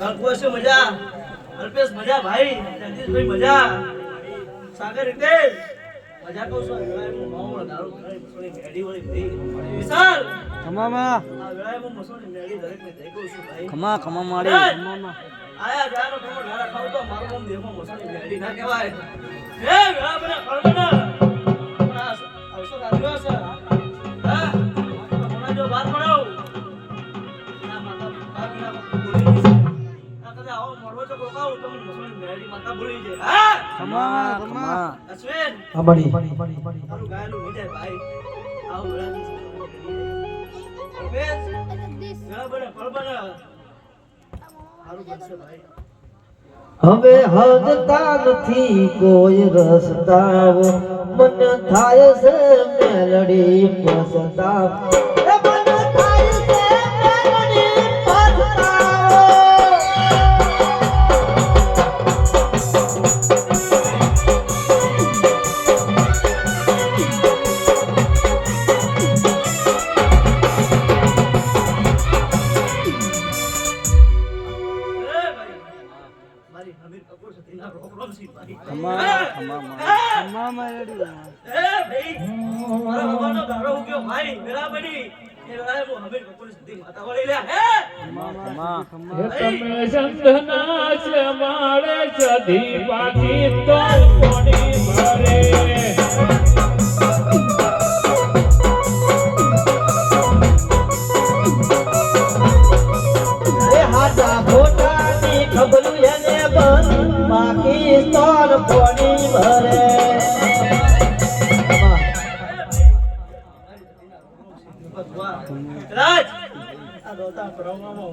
અંકુશ મજા. અલ્પેશ મજા ભાઈ. જગદીશભાઈ મજા. સાગર રિતેશ મજા કહું છું. વેળાએ હું દારૂ મસોની મેડી વાળી ભાઈ વિશાલ! ખમામાં આ વેળાએ હું મસોની મેડી દરેકને દઈ કહું છું ભાઈ. ખમા ખમા મારી. ખમામાં આયા જાનો ખમો ઢાળા ખાવ તો મારું નામ દેખો મસોની મેડી ના કહેવાય. હે વેળા બના કળમના હવે હદતા નથી કોઈ રસ્તાઓ. મન થાય છે મેલડી પસતાવ તમે સંતના છે માળે સધી પાકી તો કોણી ભરે. એ હાડા પાકિસ્તાન પાણી ભરે? રાજ!